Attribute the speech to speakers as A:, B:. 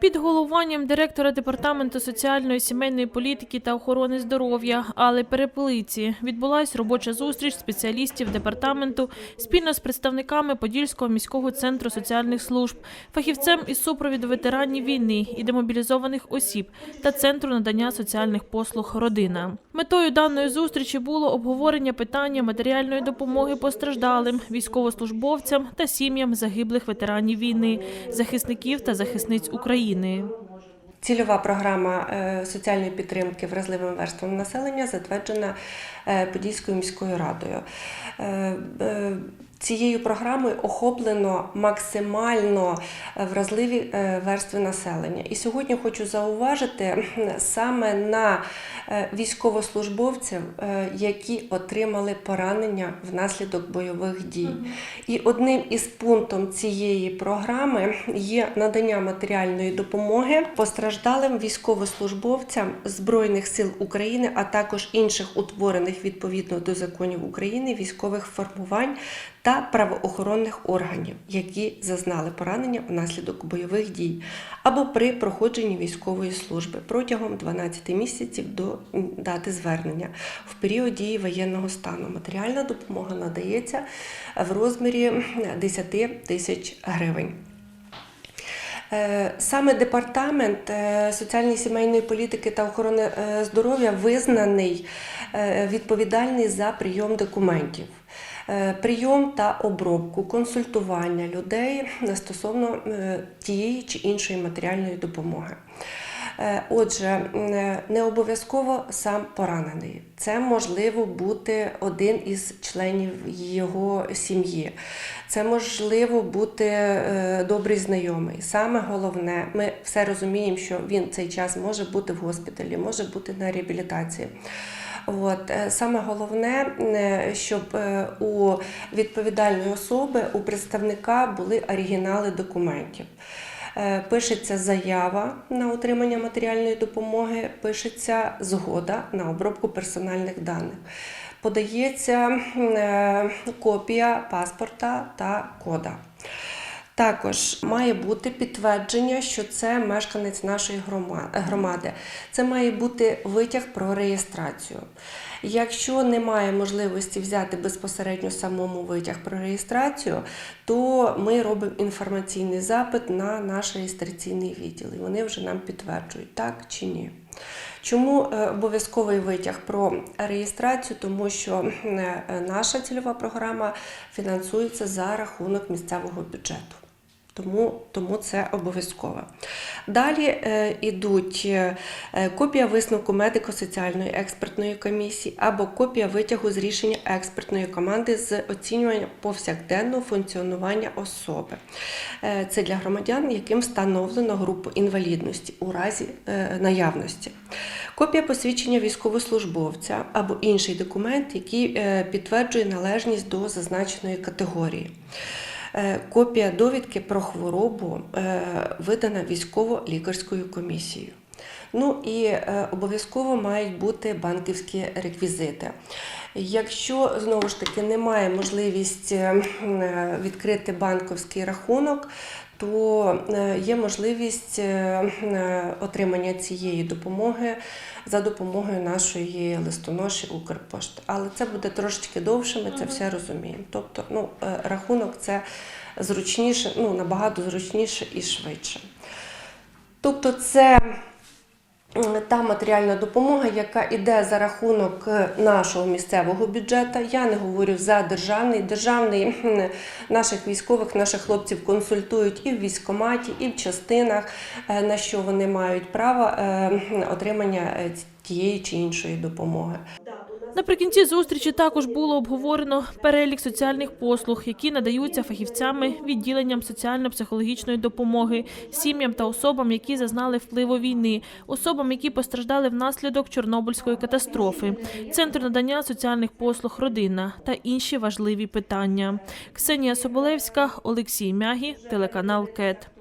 A: Під головуванням директора департаменту соціальної сімейної політики та охорони здоров'я Алли Перепелиці відбулась робоча зустріч спеціалістів департаменту спільно з представниками Подільського міського центру соціальних служб, фахівцем із супровіду ветеранів війни і демобілізованих осіб та центру надання соціальних послуг Родина. Метою даної зустрічі було обговорення питання матеріальної допомоги постраждалим, військовослужбовцям та сім'ям загиблих ветеранів війни, захисників та захисниць України.
B: Цільова програма е, соціальної підтримки вразливим верствам населення затверджена е, Подільською міською радою. Цією програмою охоплено максимально е, вразливі е, верстви населення. І сьогодні хочу зауважити саме на е, військовослужбовців, які отримали поранення внаслідок бойових дій. І одним із пунктів цієї програми є надання матеріальної допомоги постраждалим військовослужбовцям Збройних сил України, а також інших утворених відповідно до законів України військових формувань та правоохоронних органів, які зазнали поранення внаслідок бойових дій або при проходженні військової служби протягом 12 місяців до дати звернення в період дії воєнного стану. Матеріальна допомога надається в розмірі 10 тисяч гривень. Е, Саме департамент е, соціальної сімейної політики та охорони е, здоров'я визнаний відповідальний за прийом документів. Е, Прийом та обробку, консультування людей стосовно е, тієї чи іншої матеріальної допомоги. Е, Отже, не обов'язково сам поранений. Це можливо бути один із членів його сім'ї. Це можливо бути добрий знайомий. Саме головне, ми все розуміємо, що він цей час може бути в госпіталі, може бути на реабілітації. От е, саме головне, е, щоб е, у відповідальної особи, у представника були оригінали документів. Пишеться заява на отримання матеріальної допомоги, пишеться згода на обробку персональних даних. Подається копія паспорта та кода. Також має бути підтвердження, що це мешканець нашої громади. Це має бути витяг про реєстрацію. Якщо немає можливості взяти безпосередньо самому витяг про реєстрацію, то ми робимо інформаційний запит на наш реєстраційний відділ. І вони вже нам підтверджують, так чи ні. Чому е, обов'язковий витяг про реєстрацію? Тому що е, наша цільова програма фінансується за рахунок місцевого бюджету. Тому, тому це обов'язково. Далі е, йдуть е, копія висновку медико-соціальної експертної комісії або копія витягу з рішення експертної команди з оцінювання повсякденного функціонування особи. Е, це для громадян, яким встановлено групу інвалідності у разі е, наявності. Копія посвідчення військовослужбовця або інший документ, який е, підтверджує належність до зазначеної категорії. Е, Копія довідки про хворобу е, видана військово-лікарською комісією. Ну і е, обов'язково мають бути банківські реквізити. Якщо знову ж таки немає можливість е, відкрити банківський рахунок, то е, є можливість е, е, отримання цієї допомоги за допомогою нашої листоноші Укрпошти. Але це буде трошечки довше, ми це все розуміємо. Тобто, ну, е, рахунок це зручніше, ну, набагато зручніше і швидше. Тобто, це та матеріальна допомога, яка йде за рахунок е, нашого місцевого бюджету. Я не говорю за державний. Державний наших військових, наших хлопців консультують і в військкоматі, і в частинах, е, на що вони мають право е, отримання е, тієї чи іншої допомоги.
A: Наприкінці зустрічі також було обговорено перелік соціальних послуг, які надаються фахівцями відділенням соціально-психологічної допомоги, сім'ям та особам, які зазнали впливу війни, особам, які постраждали внаслідок Чорнобильської катастрофи, центр надання соціальних послуг Родина та інші важливі питання. Ксенія Соболевська, Олексій Мягі, телеканал КЕТ.